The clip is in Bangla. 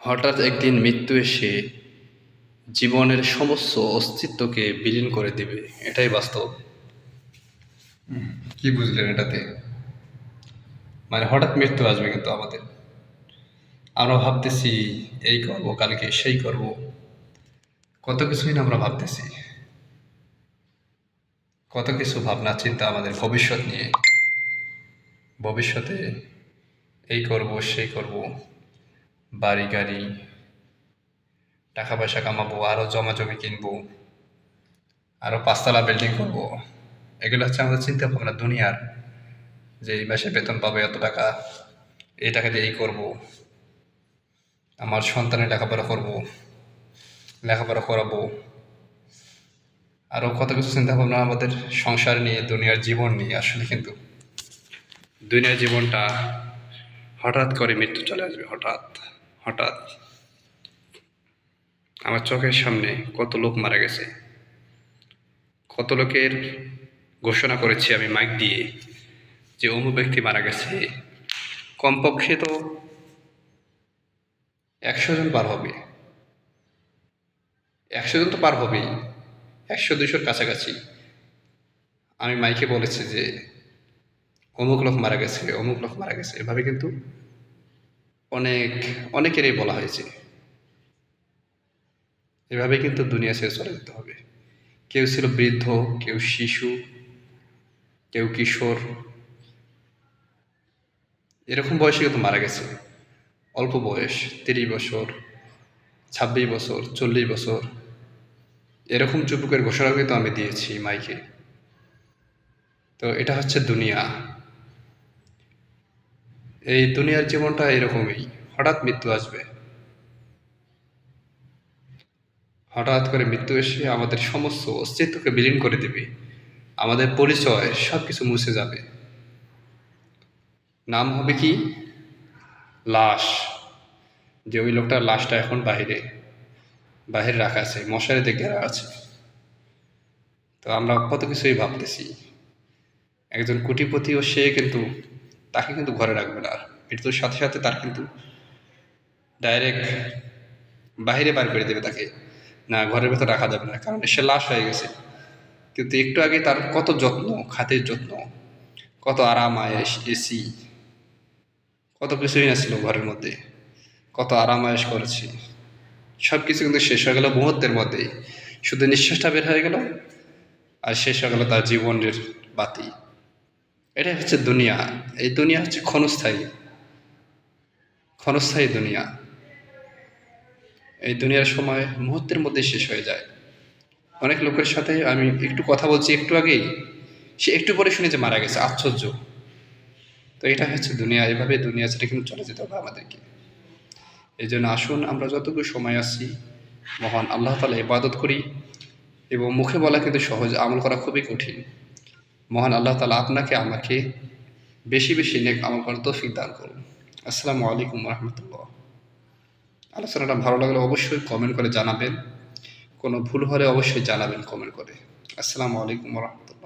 হঠাৎ একদিন মৃত্যু এসে জীবনের সমস্ত অস্তিত্বকে বিলীন করে দেবে। এটাই বাস্তব। কি বুঝলেন এটাতে? মানে হঠাৎ মৃত্যু আসবে কিন্তু আমাদের। আমরা ভাবতেছি, এই করব, কালকে সেই করব। কত কিছুই না আমরা ভাবতেছি। কত কিছু ভাবনা, চিন্তা আমাদের ভবিষ্যৎ নিয়ে। ভবিষ্যতে এই করব, সেই করব। বাড়ি, গাড়ি টাকা পয়সা কামাবো আরও জমা জমি কিনবো আরও পাঁচতলা বিল্ডিং করব। এগুলো হচ্ছে আমাদের চিন্তা ভাবনা দুনিয়ার। যে এই মাসে বেতন পাবো এত টাকা, এই টাকা দিয়ে এই করব। আমার সন্তানের লেখাপড়া করব, লেখাপড়া করাবো। আরও কত কিছু চিন্তা ভাবনা আমাদের সংসার নিয়ে, দুনিয়ার জীবন নিয়ে, আসলে কিন্তু দুনিয়ার জীবনটা হঠাৎ করে মৃত্যু চলে আসবে, হঠাৎ। হঠাৎ আমার চোখের সামনে কত লোক মারা গেছে। কত লোকের ঘোষণা করেছি আমি মাইক দিয়ে যে অমুক ব্যক্তি মারা গেছে। কমপক্ষে তো একশো জন পার হবে। একশো জন তো পার হবেই। একশো দুশোর কাছাকাছি। আমি মাইকে বলেছি যে অমুক লোক মারা গেছে, অমুক লোক মারা গেছে। এভাবে কিন্তু অনেক, অনেকেরই বলা হয়েছে। এভাবে কিন্তু দুনিয়া ছেড়ে চলে যেতে হবে। কেউ ছিল বৃদ্ধ, কেউ শিশু, কেউ কিশোর। এরকম বয়সে কিন্তু মারা গেছে। অল্প বয়স, তিরিশ বছর, ছাব্বিশ বছর, চল্লিশ বছর। এরকম যুবকের ঘোষণা কিন্তু আমি দিয়েছি মাইকে। তো এটা হচ্ছে দুনিয়া। এই দুনিয়ার জীবনটা এরকমই। হঠাৎ মৃত্যু আসবে। হঠাৎ করে মৃত্যু এসে আমাদের সমস্ত অস্তিত্বকে বিলীন করে দেবে। আমাদের পরিচয় সব কিছু মুছে যাবে। নাম হবে কি? লাশ। যে ওই লোকটার লাশটা এখন বাহিরে বাহিরে রাখা আছে, মশারিতে ঘেরা আছে। তো আমরা কত কিছুই ভাবতেছি। একজন কোটিপতিও সে কিন্তু তাকে কিন্তু ঘরে রাখবে না মৃত্যুর সাথে সাথে তার কিন্তু ডাইরেক্ট বাইরে বার করে দেবে তাকে। না, ঘরের ভেতর রাখা যাবে না, কারণ সে লাশ হয়ে গেছে। কিন্তু একটু আগে তার কত যত্ন, খাতের যত্ন, কত আরাম আয়েস এসি, কত কিছুই না ছিল ঘরের মধ্যে। কত আরাম আয়েস করেছি। সব কিছু কিন্তু শেষ হয়ে গেল মুহূর্তের মধ্যেই। শুধু নিঃশ্বাসটা বের হয়ে গেল আর শেষ হয়ে গেল তার জীবনের বাতি। এটাই হচ্ছে দুনিয়া। এই দুনিয়া হচ্ছে ক্ষণস্থায়ী। ক্ষণস্থায়ী দুনিয়া। এই দুনিয়ার সময় মুহূর্তের মধ্যে শেষ হয়ে যায়। অনেক লোকের সাথে আমি একটু কথা বলছি একটু আগেই। সে একটু পরে শুনে যে মারা গেছে, আশ্চর্য। তো এটা হচ্ছে দুনিয়া। এভাবে দুনিয়া সেটা কিন্তু চলে যেতে হবে আমাদেরকে। এই জন্য আসুন, আমরা যতটুকু সময় আসছি মহান আল্লাহ তালা ইবাদত করি এবং মুখে বলা কিন্তু সহজ, আমল করা খুবই কঠিন। মহান আল্লাহ তালা আপনাকে, আমাকে বেশি বেশি নেক আমল করার তৌফিক দান করুন। আসসালামু আলাইকুম রহমতুল্লাহ আলোচনাটা ভালো লাগলে অবশ্যই কমেন্ট করে জানাবেন। কোনো ভুল হলে অবশ্যই জানাবেন কমেন্ট করে। আসসালামু আলাইকুম রহমতুল্লাহ